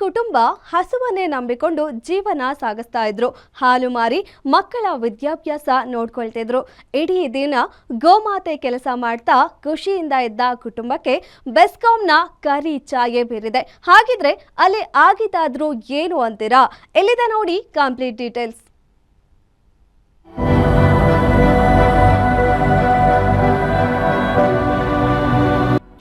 ಕುಟುಂಬ ಹಸುವನ್ನೇ ನಂಬಿಕೊಂಡು ಜೀವನ ಸಾಗಿಸ್ತಾ ಇದ್ರು. ಹಾಲು ಮಾರಿ ಮಕ್ಕಳ ವಿದ್ಯಾಭ್ಯಾಸ ನೋಡ್ಕೊಳ್ತಿದ್ರು ಇಡೀ ದಿನ ಗೋಮಾತೆ ಕೆಲಸ ಮಾಡ್ತಾ ಖುಷಿಯಿಂದ ಇದ್ದ ಕುಟುಂಬಕ್ಕೆ ಬೆಸ್ಕಾಂನ ಕರಿ ಚಾಯೆ ಬೀರಿದೆ. ಹಾಗಿದ್ರೆ ಅಲ್ಲಿ ಆಗಿದ್ದಾದ್ರೂ ಏನು ಅಂತೀರಾ? ಎಲ್ಲಿದೆ ನೋಡಿ ಕಂಪ್ಲೀಟ್ ಡೀಟೇಲ್ಸ್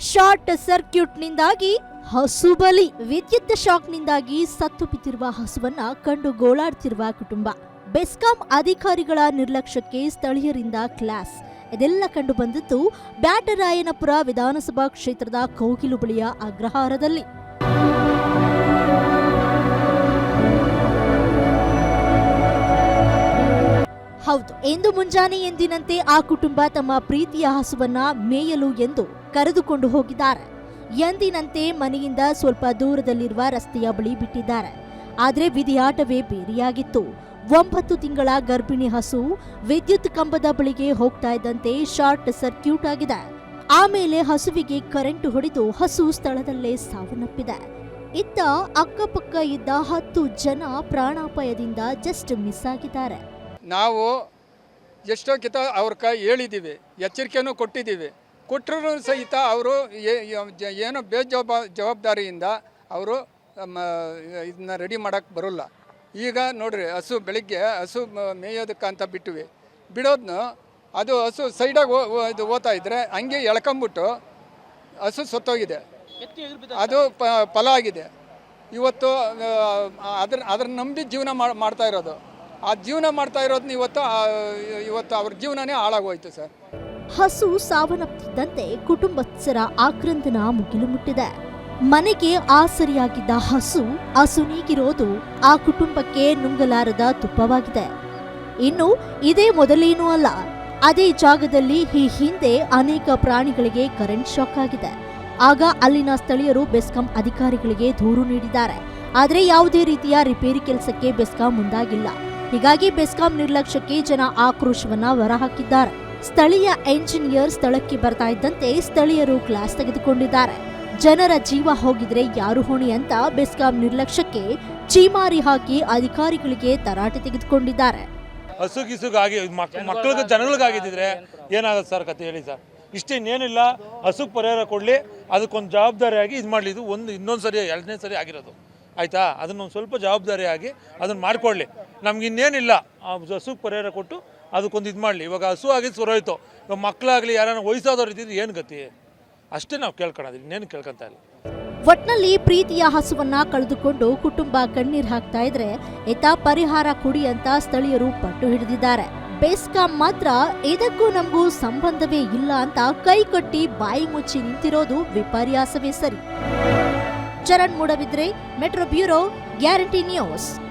ಶಾರ್ಟ್ ಸರ್ಕ್ಯೂಟ್ನಿಂದಾಗಿ ಹಸು ಬಲಿ ವಿದ್ಯುತ್ ಶಾಕ್ನಿಂದಾಗಿ ಸತ್ತು ಬಿದ್ದಿರುವ ಹಸುವನ್ನ ಕಂಡು ಗೋಳಾಡ್ತಿರುವ ಕುಟುಂಬ. ಬೆಸ್ಕಾಂ ಅಧಿಕಾರಿಗಳ ನಿರ್ಲಕ್ಷ್ಯಕ್ಕೆ ಸ್ಥಳೀಯರಿಂದ ಕ್ಲಾಸ್. ಇದೆಲ್ಲ ಕಂಡು ಬಂದಿದ್ದು ಬ್ಯಾಟರಾಯನಪುರ ವಿಧಾನಸಭಾ ಕ್ಷೇತ್ರದ ಕೋಗಿಲು ಬಳಿಯ ಅಗ್ರಹಾರದಲ್ಲಿ. ಹೌದು, ಎಂದು ಮುಂಜಾನೆ ಎಂದಿನಂತೆ ಆ ಕುಟುಂಬ ತಮ್ಮ ಪ್ರೀತಿಯ ಹಸುವನ್ನ ಮೇಯಲು ಎಂದು ಕರೆದುಕೊಂಡು ಹೋಗಿದ್ದಾರೆ. ಎಂದಿನಂತೆ ಮನೆಯಿಂದ ಸ್ವಲ್ಪ ದೂರದಲ್ಲಿರುವ ರಸ್ತೆಯ ಬಳಿ ಬಿಟ್ಟಿದ್ದಾರೆ. ಆದರೆ ವಿಧಿಯಾಟವೇ ಬೇರೆಯಾಗಿತ್ತು. ಒಂಬತ್ತು ತಿಂಗಳ ಗರ್ಭಿಣಿ ಹಸು ವಿದ್ಯುತ್ ಕಂಬದ ಬಳಿಗೆ ಹೋಗ್ತಾ ಇದ್ದಂತೆ ಶಾರ್ಟ್ ಸರ್ಕ್ಯೂಟ್ ಆಗಿದೆ. ಆಮೇಲೆ ಹಸುವಿಗೆ ಕರೆಂಟ್ ಹೊಡೆದು ಹಸು ಸ್ಥಳದಲ್ಲೇ ಸಾವನ್ನಪ್ಪಿದೆ. ಇತ್ತ ಅಕ್ಕಪಕ್ಕ ಇದ್ದ ಹತ್ತು ಜನ ಪ್ರಾಣಾಪಾಯದಿಂದ ಜಸ್ಟ್ ಮಿಸ್ ಆಗಿದ್ದಾರೆ. ನಾವು ಎಷ್ಟೋ ಕಿತ ಅವ್ರ ಕೈ ಹೇಳಿದ್ದೀವಿ. ಎಚ್ಚರಿಕೆನೂ ಕೊಟ್ಟಿದ್ದೀವಿ. ಕೊಟ್ಟರು ಸಹಿತ ಅವರು ಏನೋ ಬೇಜವಾಬ ಜವಾಬ್ದಾರಿಯಿಂದ ಅವರು ಇದನ್ನ ರೆಡಿ ಮಾಡೋಕ್ಕೆ ಬರೋಲ್ಲ. ಈಗ ನೋಡ್ರಿ ಹಸು ಬೆಳಿಗ್ಗೆ ಹಸು ಮೇಯೋದಕ್ಕಂತ ಬಿಟ್ಟಿವಿ ಬಿಡೋದನ್ನ ಅದು ಹಸು ಸೈಡಾಗಿ ಇದು ಓದ್ತಾ ಇದ್ರೆ ಹಂಗೆ ಎಳ್ಕೊಂಬಿಟ್ಟು ಹಸು ಸತ್ತೋಗಿದೆ. ಅದು ಪ ಫಲ ಆಗಿದೆ. ಇವತ್ತು ಅದ್ರ ಅದ್ರ ನಂಬಿ ಜೀವನ ಮಾಡ್- ಮಾಡ್ತಾ ಇರೋದು. ಆ ಜೀವನ ಮಾಡ್ತಾ ಇರೋದನ್ನ ಇವತ್ತು ಇವತ್ತು ಅವ್ರ ಜೀವನನೇ ಹಾಳಾಗೋಯ್ತು ಸರ್. ಹಸು ಸಾವನ್ನಪ್ಪಿದ್ದಂತೆ ಕುಟುಂಬಸ್ಥರ ಆಕ್ರಂದನ ಮುಗಿಲು ಮುಟ್ಟಿದೆ ಮನೆಗೆ ಆಸರಿಯಾಗಿದ್ದ ಹಸು ಅಸುನೀಗಿರೋದು ಆ ಕುಟುಂಬಕ್ಕೆ ನುಂಗಲಾರದ ತುಪ್ಪವಾಗಿದೆ. ಇನ್ನು ಇದೇ ಮೊದಲೇನೂ ಅಲ್ಲ, ಅದೇ ಜಾಗದಲ್ಲಿ ಈ ಹಿಂದೆ ಅನೇಕ ಪ್ರಾಣಿಗಳಿಗೆ ಕರೆಂಟ್ ಶಾಕ್ ಆಗಿದೆ. ಆಗ ಅಲ್ಲಿನ ಸ್ಥಳೀಯರು ಬೆಸ್ಕಾಂ ಅಧಿಕಾರಿಗಳಿಗೆ ದೂರು ನೀಡಿದ್ದಾರೆ. ಆದರೆ ಯಾವುದೇ ರೀತಿಯ ರಿಪೇರಿ ಕೆಲಸಕ್ಕೆ ಬೆಸ್ಕಾಂ ಮುಂದಾಗಿಲ್ಲ. ಹೀಗಾಗಿ ಬೆಸ್ಕಾಂ ನಿರ್ಲಕ್ಷ್ಯಕ್ಕೆ ಜನ ಆಕ್ರೋಶವನ್ನ ಹೊರಹಾಕಿದ್ದಾರೆ. ಸ್ಥಳೀಯ ಎಂಜಿನಿಯರ್ ಸ್ಥಳಕ್ಕೆ ಬರ್ತಾ ಇದ್ದಂತೆ ಸ್ಥಳೀಯರು ಕ್ಲಾಸ್ ತೆಗೆದುಕೊಂಡಿದ್ದಾರೆ. ಜನರ ಜೀವ ಹೋಗಿದ್ರೆ ಯಾರು ಹೊಣೆ ಅಂತ ಬೆಸ್ಕಾಂ ನಿರ್ಲಕ್ಷ್ಯಕ್ಕೆ ಚೀಮಾರಿ ಹಾಕಿ ಅಧಿಕಾರಿಗಳಿಗೆ ತರಾಟೆ ತೆಗೆದುಕೊಂಡಿದ್ದಾರೆ. ಹಸು ಗಿಸುಗಾಗಿ ಮಕ್, ಮಕ್ಳಿಗೆ ಜನಗಳಿಗಾಗಿದ್ದಿದ್ರೆ ಏನಾಗುತ್ತೆ ಸರ್ ಕತೆ ಹೇಳಿ ಸರ್? ಇಷ್ಟೇನೇನಿಲ್ಲ ಹಸು ಪರಿಹಾರ ಕೊಡಲಿ, ಅದಕ್ಕೊಂದು ಜವಾಬ್ದಾರಿಯಾಗಿ ಇದು ಮಾಡಲಿ. ಇದು ಒಂದು, ಇನ್ನೊಂದು ಸರಿ, ಎರಡನೇ ಸರಿ ಆಗಿರೋದು. ಆಯಿತಾ? ಅದನ್ನೊಂದು ಸ್ವಲ್ಪ ಜವಾಬ್ದಾರಿಯಾಗಿ ಅದನ್ನು ಮಾಡ್ಕೊಳ್ಳಿ ನಮ್ಗೆ ಇನ್ನೇನಿಲ್ಲ ಹಸು ಪರಿಹಾರ ಕೊಟ್ಟು ಅದಕ್ಕೊಂದು ಇದು ಮಾಡಲಿ. ಇವಾಗ ಹಸು ಆಗಿದ್ದು ಸುರೋಯ್ತು. ಇವಾಗ ಮಕ್ಕಳಾಗಲಿ ಯಾರನ್ನ ವಯಸ್ಸಾದವ್ರು ಇದ್ದಿದ್ರೆ ಏನು ಗತಿ? ಅಷ್ಟೇ ನಾವು ಕೇಳ್ಕೊಳೋದು ಇನ್ನೇನು ಕೇಳ್ಕೊತಾ ಇಲ್ಲ. ಒಟ್ನಲ್ಲಿ ಪ್ರೀತಿಯ ಹಸುವನ್ನ ಕಳೆದುಕೊಂಡು ಕುಟುಂಬ ಕಣ್ಣೀರ್ ಹಾಕ್ತಾ ಇದ್ರೆ ಇತ ಪರಿಹಾರ ಕೊಡಿ ಅಂತ ಸ್ಥಳೀಯರು ಪಟ್ಟು ಹಿಡಿದಿದ್ದಾರೆ. ಬೇಸ್ಕಾಂ ಮಾತ್ರ ಇದಕ್ಕೂ ನಮಗೂ ಸಂಬಂಧವೇ ಇಲ್ಲ ಅಂತ ಕೈ ಕಟ್ಟಿ ಬಾಯಿ ಮುಚ್ಚಿ ನಿಂತಿರೋದು ವಿಪರ್ಯಾಸವೇ ಸರಿ. Charan Moodbidri metro bureau, guarantee news.